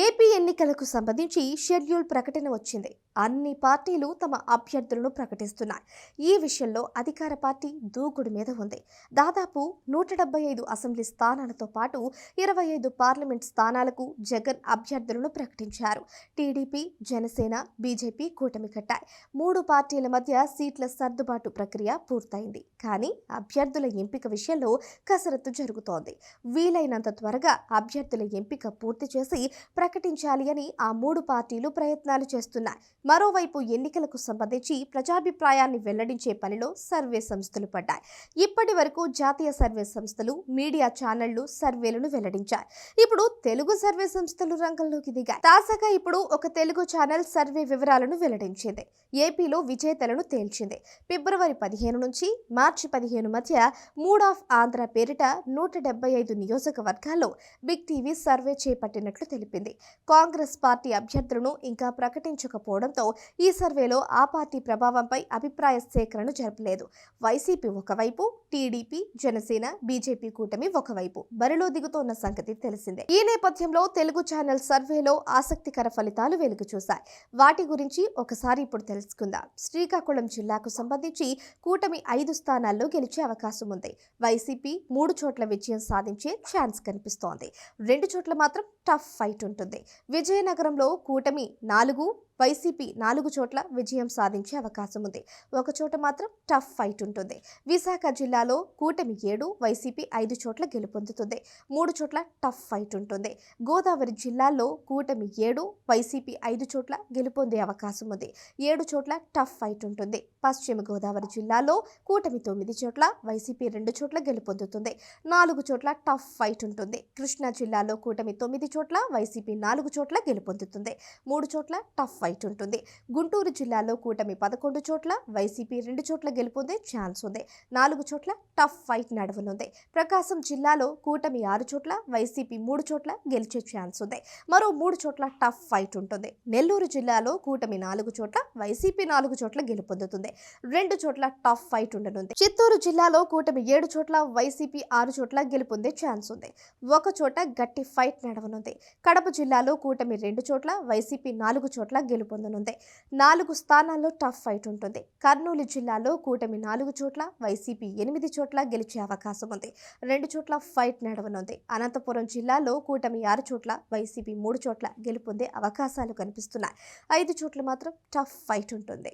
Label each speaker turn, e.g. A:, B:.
A: AP ఎన్నికలకు సంబంధించి schedule ప్రకటన వచ్చింది. అన్ని పార్టీలు తమ అభ్యర్థులను ప్రకటిస్తున్నాయి. ఈ విషయంలో అధికార పార్టీ దూకుడు మీద ఉంది. దాదాపు నూట డెబ్బై ఐదు అసెంబ్లీ స్థానాలతో పాటు ఇరవై ఐదు పార్లమెంట్ స్థానాలకు జగన్ అభ్యర్థులను ప్రకటించారు. టీడీపీ జనసేన బీజేపీ కూటమి కట్టాయి. మూడు పార్టీల మధ్య సీట్ల సర్దుబాటు ప్రక్రియ పూర్తయింది. కానీ అభ్యర్థుల ఎంపిక విషయంలో కసరత్తు జరుగుతోంది. వీలైనంత త్వరగా అభ్యర్థుల ఎంపిక పూర్తి చేసి ప్రకటించాలి అని ఆ మూడు పార్టీలు ప్రయత్నాలు చేస్తున్నాయి. మరోవైపు ఎన్నికలకు సంబంధించి ప్రజాభిప్రాయాన్ని వెల్లడించే పనిలో సర్వే సంస్థలు పడ్డాయి. ఇప్పటి వరకు జాతీయ సర్వే సంస్థలు మీడియా ఛానళ్ళు సర్వేలను వెల్లడించాయి. ఇప్పుడు తెలుగు సర్వే సంస్థలు రంగంలోకి దిగాయి. తాజాగా ఇప్పుడు ఒక తెలుగు ఛానల్ సర్వే వివరాలను వెల్లడించింది. ఏపీలో విజేతలను తేల్చింది. ఫిబ్రవరి పదిహేను నుంచి మార్చి పదిహేను మధ్య మూడ్ ఆఫ్ ఆంధ్ర పేరిట నూట డెబ్బై ఐదు నియోజకవర్గాల్లో బిగ్ టీవీ సర్వే చేపట్టినట్లు తెలిపింది. కాంగ్రెస్ పార్టీ అభ్యర్థులను ఇంకా ప్రకటించకపోవడంతో ఈ సర్వేలో ఆ పార్టీ ప్రభావంపై అభిప్రాయ సేకరణ జరపలేదు. వైసీపీ ఒకవైపు టీడీపీ జనసేన బీజేపీ కూటమి ఒకవైపు. బరిలో దిగుతోన్న సంగతి తెలిసిందే. ఈ నేపథ్యంలో తెలుగు ఛానల్ సర్వేలో ఆసక్తికర ఫలితాలు వెలుగు చూశాయి. వాటి గురించి ఒకసారి ఇప్పుడు తెలుసుకుందాం. శ్రీకాకుళం జిల్లాకు సంబంధించి కూటమి ఐదు స్థానాల్లో గెలిచే అవకాశం ఉంది. వైసీపీ మూడు చోట్ల విజయం సాధించే ఛాన్స్ కనిపిస్తోంది. రెండు చోట్ల మాత్రం టఫ్ ఫైట్ ఉంటుంది. విజయనగరంలో కూటమి నాలుగు వైసీపీ నాలుగు చోట్ల విజయం సాధించే అవకాశం ఉంది. ఒక చోట మాత్రం టఫ్ ఫైట్ ఉంటుంది. విశాఖ జిల్లాలో కూటమి ఏడు వైసీపీ ఐదు చోట్ల గెలుపొందుతుంది. మూడు చోట్ల టఫ్ ఫైట్ ఉంటుంది. గోదావరి జిల్లాలో కూటమి ఏడు వైసీపీ ఐదు చోట్ల గెలుపొందే అవకాశం ఉంది. ఏడు చోట్ల టఫ్ ఫైట్ ఉంటుంది. పశ్చిమ గోదావరి జిల్లాలో కూటమి తొమ్మిది చోట్ల వైసీపీ రెండు చోట్ల గెలుపొందుతుంది. నాలుగు చోట్ల టఫ్ ఫైట్ ఉంటుంది. కృష్ణా జిల్లాలో కూటమి తొమ్మిది చోట్ల వైసీపీ నాలుగు చోట్ల గెలుపొందుతుంది. మూడు చోట్ల టఫ్ ఫైట్ ఫైట్ ఉంటుంది. గుంటూరు జిల్లాలో కూటమి పదకొండు చోట్ల వైసీపీ రెండు చోట్ల గెలుపొందే ఛాన్స్ ఉంది. నాలుగు చోట్ల టఫ్ ఫైట్ నడవనుంది. ప్రకాశం జిల్లాలో కూటమి ఆరు చోట్ల వైసీపీ మూడు చోట్ల గెలిచే ఛాన్స్ ఉంది. మరో మూడు చోట్ల టఫ్ ఫైట్ ఉంటుంది. నెల్లూరు జిల్లాలో కూటమి నాలుగు చోట్ల వైసీపీ నాలుగు చోట్ల గెలుపొందుతుంది. రెండు చోట్ల టఫ్ ఫైట్ ఉండనుంది. చిత్తూరు జిల్లాలో కూటమి ఏడు చోట్ల వైసీపీ ఆరు చోట్ల గెలుపొందే ఛాన్స్ ఉంది. ఒక చోట గట్టి ఫైట్ నడవనుంది. కడప జిల్లాలో కూటమి రెండు చోట్ల వైసీపీ నాలుగు చోట్ల గెలుపొందనుంది నాలుగు స్థానాల్లో టఫ్ ఫైట్ ఉంటుంది. కర్నూలు జిల్లాలో కూటమి నాలుగు చోట్ల వైసీపీ ఎనిమిది చోట్ల గెలిచే అవకాశం ఉంది. రెండు చోట్ల ఫైట్ నడవనుంది. అనంతపురం జిల్లాలో కూటమి ఆరు చోట్ల వైసీపీ మూడు చోట్ల గెలుపొందే అవకాశాలు కనిపిస్తున్నాయి. ఐదు చోట్ల మాత్రం టఫ్ ఫైట్ ఉంటుంది.